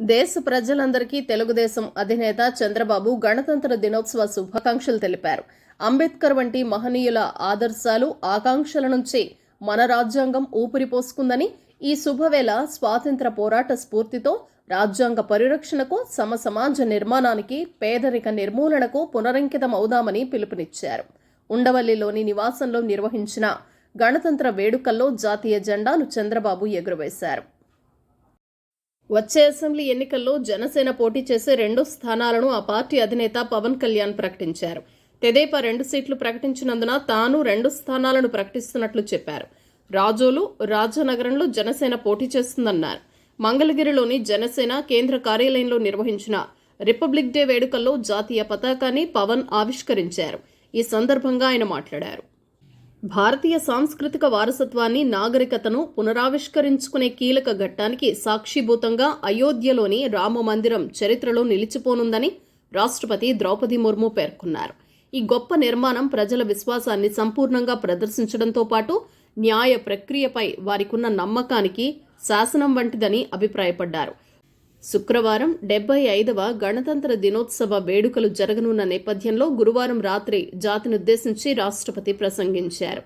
దేశ ప్రజలందరికీ తెలుగుదేశం అధినేత చంద్రబాబు గణతంత్ర దినోత్సవ శుభాకాంక్షలు తెలిపారు. అంబేద్కర్ వంటి మహనీయుల ఆదర్శాలు ఆకాంక్షల నుంచి మన రాజ్యాంగం ఊపిరిపోసుకుందని ఈ శుభవేళ స్వాతంత్ర పోరాట స్ఫూర్తితో రాజ్యాంగ పరిరక్షణకు సమ సమాజ నిర్మాణానికి పేదరిక నిర్మూలనకు పునరంకితం అవుదామని పిలుపునిచ్చారు. ఉండవల్లిలోని నివాసంలో నిర్వహించిన గణతంత్ర వేడుకల్లో జాతీయ జెండాను చంద్రబాబు ఎగురవేశారు. వచ్చే అసెంబ్లీ ఎన్నికల్లో జనసేన పోటీ చేసే రెండు స్థానాలను ఆ పార్టీ అధినేత పవన్ కళ్యాణ్ ప్రకటించారు. తెదేపా రెండు సీట్లు ప్రకటించినందున తాను రెండు స్థానాలను ప్రకటిస్తున్నట్లు చెప్పారు. రాజోలు రాజనగరంలో జనసేన పోటీ చేస్తుందన్నారు. మంగళగిరిలోని జనసేన కేంద్ర కార్యాలయంలో నిర్వహించిన రిపబ్లిక్ డే వేడుకల్లో జాతీయ పతాకాన్ని పవన్ ఆవిష్కరించారు. ఈ సందర్భంగా ఆయన మాట్లాడారు. భారతీయ సాంస్కృతిక వారసత్వాన్ని నాగరికతను పునరావిష్కరించుకునే కీలక ఘట్టానికి సాక్షిభూతంగా అయోధ్యలోని రామ మందిరం చరిత్రలో నిలిచిపోనుందని రాష్ట్రపతి ద్రౌపది ముర్ము పేర్కొన్నారు. ఈ గొప్ప నిర్మాణం ప్రజల విశ్వాసాన్ని సంపూర్ణంగా ప్రదర్శించడంతో పాటు న్యాయ ప్రక్రియపై వారికున్న నమ్మకానికి శాసనం వంటిదని అభిప్రాయపడ్డారు. శుక్రవారం డెబ్బై ఐదవ గణతంత్ర దినోత్సవ వేడుకలు జరగనున్న నేపథ్యంలో గురువారం రాత్రి జాతినుద్దేశించి రాష్ట్రపతి ప్రసంగించారు.